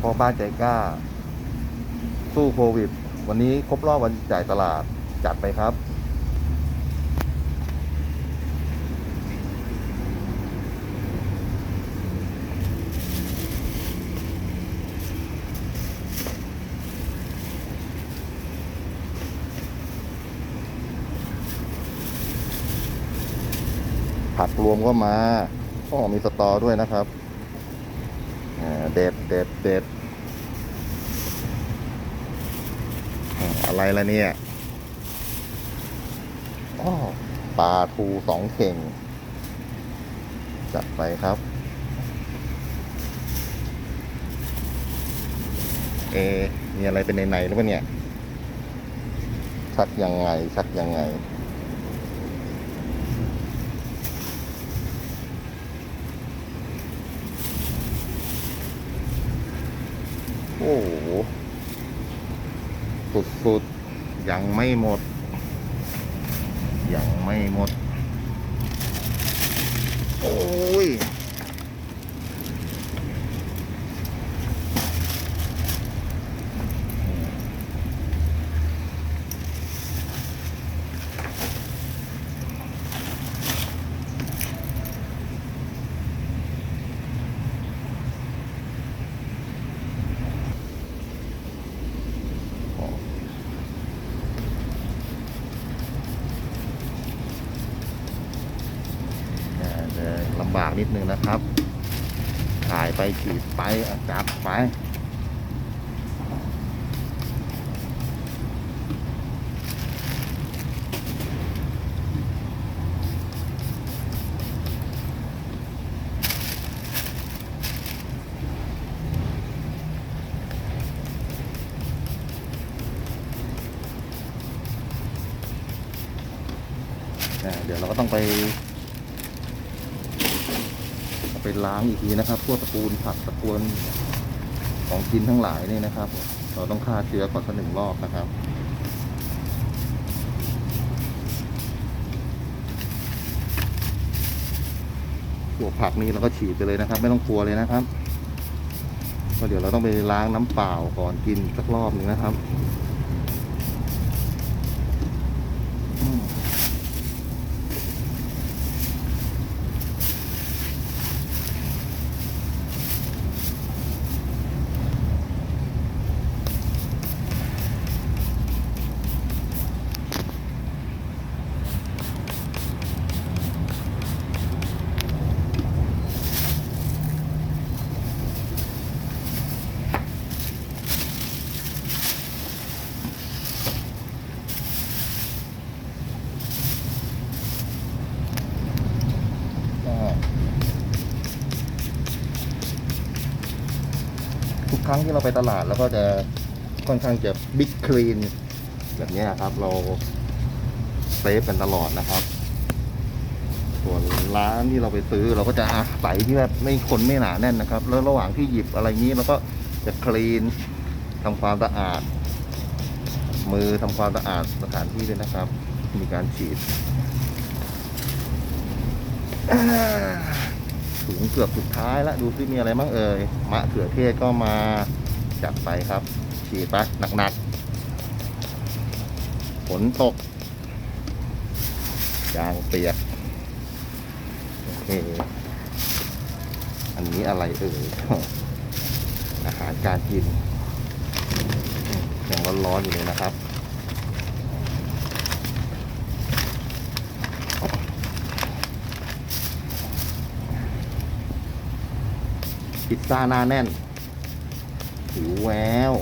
พ่อบ้านใจกล้า สู้โควิด วันนี้ครบรอบวันจ่ายตลาดจัดไปครับ ผักรวมก็มาอ๋อมีสตอด้วยนะครับเด็ด เด็ดเด็ดอะไรละเนี่ยอ๋อปลาทูสองเข่ง จัดไปครับ เอ มีอะไรเป็นในในๆหรือเปล่าเนี่ย ชักยังไง ชักยังไง โอ้โหสุดๆ ยังไม่หมด ยังไม่หมด โอ้ย ลำบากนิดนึงนะครับ ถ่ายไปขีดไปอะจับไปเดี๋ยวเราก็ต้องไป ไปล้างอีกทีนะครับ พวกตระกูลผักตระกูลของกินทั้งหลายนี่นะครับ เราต้องฆ่าเชื้อก่อนสักหนึ่งรอบนะครับพวผักนี้เราก็ฉีดไปเลยนะครับ ไม่ต้องกลัวเลยนะครับเพราะเดี๋ยวเราต้องไปล้างน้ำเปล่าก่อนกินสักรอบหนึ่งนะครับ ทุกครั้งที่เราไปตลาดเราก็จะค่อนข้างจะบิ๊กคลีนแบบนี้ครับเราเซฟกันตลอดนะครับ ส่วนร้านที่เราไปซื้อเราก็จะอาศัยที่แบบไม่คนไม่หนาแน่นนะครับ แล้วระหว่างที่หยิบอะไรนี้เราก็จะคลีนทำความสะอาด มือทำความสะอาดสถานที่ด้วยนะครับ มีการฉีด ถุงเกือบสุดท้ายแล้วดูซิมีอะไรบ้างเอ่ยมะเขือเทศก็มาจัดไปครับ ฉีดไปหนักๆฝนตกยางเปียกโอเคอันนี้อะไรเอ่ยอาหารการกินอืมยังร้อนๆอยู่เลยนะครับ พิซซ่าหน้าแน่นหิวแวว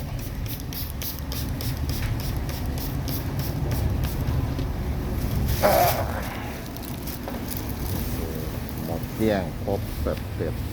หมดเที่ยงครบเสร็จเสร็จ